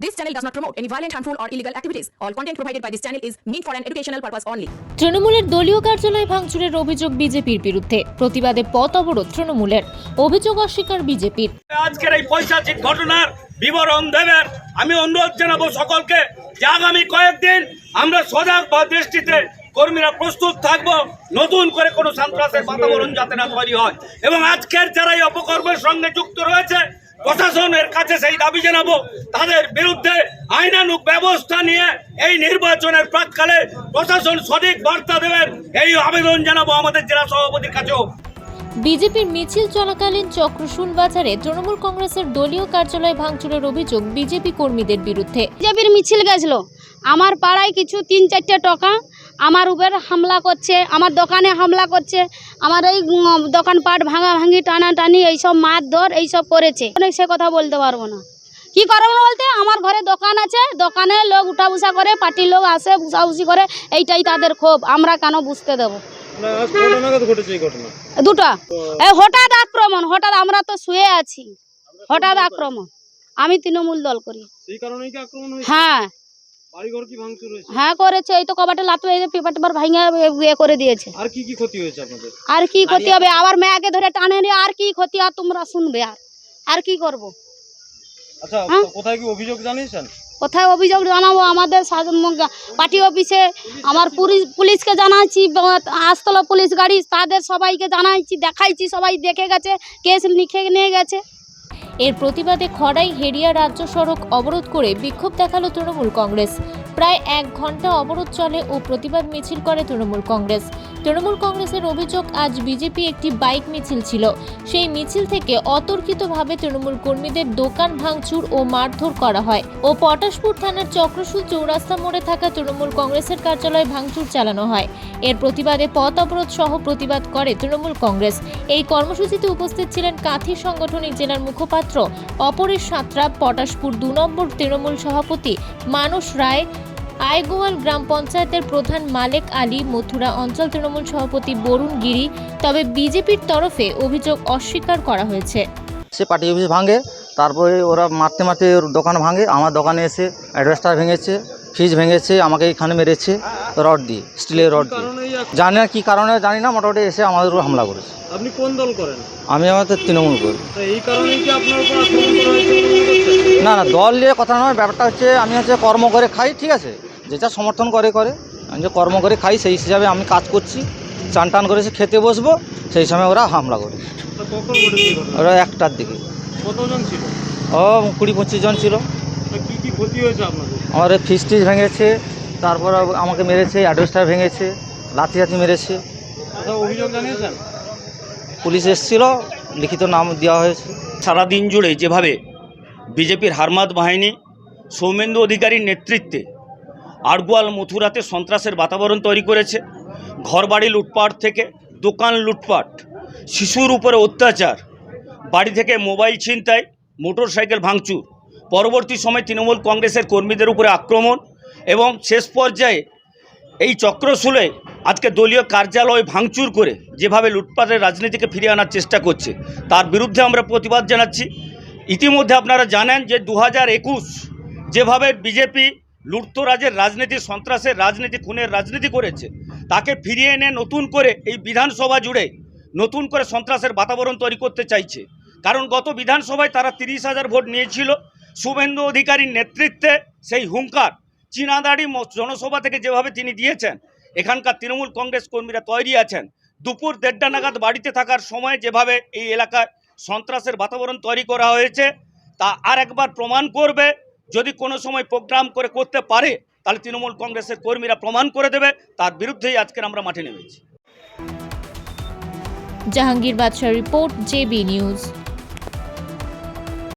This channel does not promote any violent, harmful, or illegal activities. All content provided by this channel is meant for an educational purpose only. তৃণমূলের দলীয় কার্যালয় ভাঙচুরের অভিযোগ বিজেপির বিরুদ্ধে। প্রতিবাদে পথ অবরোধ তৃণমূলের। অভিযোগ অস্বীকার বিজেপির। আজকের এই পৈশাচিক ঘটনার বিবরণ দেবেন। আমি অনুরোধ জানাব সকলকে যে আগামী কয়েকদিন আমরা সজাগ বা দৃষ্টিতে কর্মীরা প্রস্তুত থাকব। নতুন করে কোনো সন্ত্রাসের বাতাবরণ যাতে না তৈরি হয়। এবং আজকের যারা এই অপকর্মের সঙ্গে যুক্ত রয়েছে প্রশাসনের কাছে সেই দাবি জানাব। তাদের বিরুদ্ধে আইনানুক ব্যবস্থা নিয়ে এই নির্বাচনের প্রাককালে প্রশাসন সঠিক বার্তা দেবেন। এই আবেদন জানাব আমাদের জেলা সভাপতির কাছেও। বিজেপির মিছিল চলাকালীন চক্রশুল বাজারে তৃণমূল কংগ্রেসের দলীয় কার্যালয় ভাঙচুরের অভিযোগ বিজেপি কর্মীদের বিরুদ্ধে। বিজেপির মিছিল গেছিল। আমার পাড়ায় কিছু তিন চারটে টাকা আমার উপর হামলা করছে আমার দোকানে হামলা করছে আমার এই দোকানপাট ভাঙা ভাঙি টানা টানি এইসব মারধর এইসব করেছে। অনেক সে কথা বলতে পারব না। কি করব বলতে? আমার ঘরে দোকান আছে দোকানে লোক উঠা বসা করে পার্টির লোক আসে বসি করে এইটাই তাদের ক্ষোভ আমরা কেন বুঝতে দেবো? দুটো। হঠাৎ আক্রমণ হঠাৎ আমরা তো শুয়ে আছি। হঠাৎ আক্রমণ। আমি তৃণমূল দল করি। হ্যাঁ। বাড়িঘর কি ভাঙচুর হয়েছে? হ্যাঁ করেছে। এই তো কবাটে লাতু এই যে পেপার টেপার ভাঙে ইয়ে করে দিয়েছে। আর কি কি ক্ষতি হয়েছে আপনাদের? আর কি ক্ষতি হবে? আবার মেয়াকে ধরে টানে নিয়ে আর কি ক্ষতি? আর তোমরা শুনবে আর। আর কি করব? আচ্ছা হ্যাঁ? কোথায় কি অভিযোগ জানিয়েছেন? কোথায় অভিযোগ জানাব? আমাদের পার্টি অফিসে আমার পুলিশ পুলিশকে জানাচ্ছি আস্তলা পুলিশ গাড়ি তাদের সবাইকে জানাইছি দেখাইছি সবাই দেখে গেছে কেস লিখে নিয়ে গেছে। এর প্রতিবাদে খড়াই হেরিয়া রাজ্য সড়ক অবরোধ করে বিক্ষোভ দেখাল তৃণমূল কংগ্রেস। প্রায় এক ঘণ্টা অবরোধ চলে ও প্রতিবাদ মিছিল করে তৃণমূল কংগ্রেস। তৃণমূল কংগ্রেসের অভিযোগ, আজ বিজেপি একটি বাইক মিছিল ছিল। সেই মিছিল থেকে অতর্কিতভাবে তৃণমূল কর্মীদের দোকান ভাঙচুর ও মারধর করা হয় ও পটাশপুর থানার চক্রশুল চৌরাস্তা মোড়ে থাকা তৃণমূল কংগ্রেসের কার্যালয়ে ভাঙচুর চালানো হয়। এর প্রতিবাদে পথ অবরোধ সহ প্রতিবাদ করে তৃণমূল কংগ্রেস। এই কর্মসূচিতে উপস্থিত ছিলেন কাঁথি সাংগঠনিক জেলার মুখপাত্র অপরেশ সাঁতরা, পটাশপুর দু নম্বর তৃণমূল সভাপতি মানস রায় আইগোয়াল গ্রাম পঞ্চায়েতের প্রধান মালেক আলী মথুরা অঞ্চল তৃণমূল সভাপতি বরুণ গিরি তবে বিজেপির তরফে অভিযোগ অস্বীকার করা হয়েছে। সে পার্টি অফিস ভাঙে তারপরে ওরা মারতে মারতে ওর দোকান ভাঙে আমার দোকানে এসে অ্যাডভেস্টার ভেঙেছে ফ্রিজ ভেঙেছে আমাকে এখানে মেরেছে রড দিয়ে স্টিলের রড দিয়ে। জানি না কী কারণে জানি না মোটামুটি এসে আমাদের উপর হামলা করেছে। আপনি কোন দল করেন? আমি আমাদের তৃণমূল করি। এই কারণেই কি আপনার উপর আক্রমণ করা হয়েছে বলে করছেন না না দল নিয়ে কথা নয় ব্যাপারটা হচ্ছে আমি হচ্ছে কর্ম করে খাই ঠিক আছে? যেটা সমর্থন করে করে। আমি যে কর্ম করে খাই সেই হিসাবে আমি কাজ করছি। চান টান করেছে খেতে বসবো সেই সময় ওরা হামলা করে। ওরা একটার দিকে। কতজন ছিল? ও কুড়ি পঁচিশ জন ছিল। তা কি কি ক্ষতি হয়েছে আপনাদের? আমার ফিস টিস ভেঙেছে তারপর আমাকে মেরেছে অ্যাডভেস্টার ভেঙেছে লাথি লাথি মেরেছে অভিযোগ জানিয়েছেন? পুলিশ এসেছিল লিখিত নাম দেওয়া হয়েছে। সারাদিন জুড়ে যেভাবে বিজেপির হারমাদ বাহিনী সৌমেন্দু অধিকারীর নেতৃত্বে আড়গোয়াল মথুরাতে সন্ত্রাসের বাতাবরণ তৈরি করেছে। ঘরবাড়ি লুটপাট থেকে দোকান লুটপাট, শিশুর উপরে অত্যাচার, বাড়ি থেকে মোবাইল ছিনতাই মোটর সাইকেল ভাঙচুর। পরবর্তী সময় তৃণমূল কংগ্রেসের কর্মীদের উপরে আক্রমণ এবং শেষ পর্যায়ে এই চক্রশুলে আজকে দলীয় কার্যালয় ভাঙচুর করে যেভাবে লুটপাটের রাজনীতিকে ফিরিয়ে আনার চেষ্টা করছে, তার বিরুদ্ধে আমরা প্রতিবাদ জানাচ্ছি। ইতিমধ্যে আপনারা জানেন যে দু হাজার একুশ যেভাবে বিজেপি লুটতরাজের রাজনীতি, সন্ত্রাসের রাজনীতি, খুনের রাজনীতি করেছে, তাকে ফিরিয়ে এনে নতুন করে এই বিধানসভা জুড়ে নতুন করে সন্ত্রাসের বাতাবরণ তৈরি করতে চাইছে। কারণ গত বিধানসভায় তারা তিরিশ হাজার ভোট নিয়েছিল, শুভেন্দু অধিকারীর নেতৃত্বে সেই হুঙ্কার চীনাদাড়ি জনসভা থেকে যেভাবে তিনি দিয়েছেন, এখানকার তৃণমূল কংগ্রেস কর্মীরা তৈরি আছেন, দুপুর দেড়টা নাগাদ বাড়িতে থাকার সময় যেভাবে এই এলাকায় সন্ত্রাসের বাতাবরণ তৈরি করা হয়েছে, তা আর একবার প্রমাণ করবে যদি কোনো সময় প্রোগ্রাম করে করতে পারে, তাহলে তৃণমূল কংগ্রেসের কর্মীরা প্রমাণ করে দেবে, তার বিরুদ্ধেই আজকের আমরা মাঠে নেমেছি। জাহাঙ্গীর বাদশাহ রিপোর্ট জেবি নিউজ।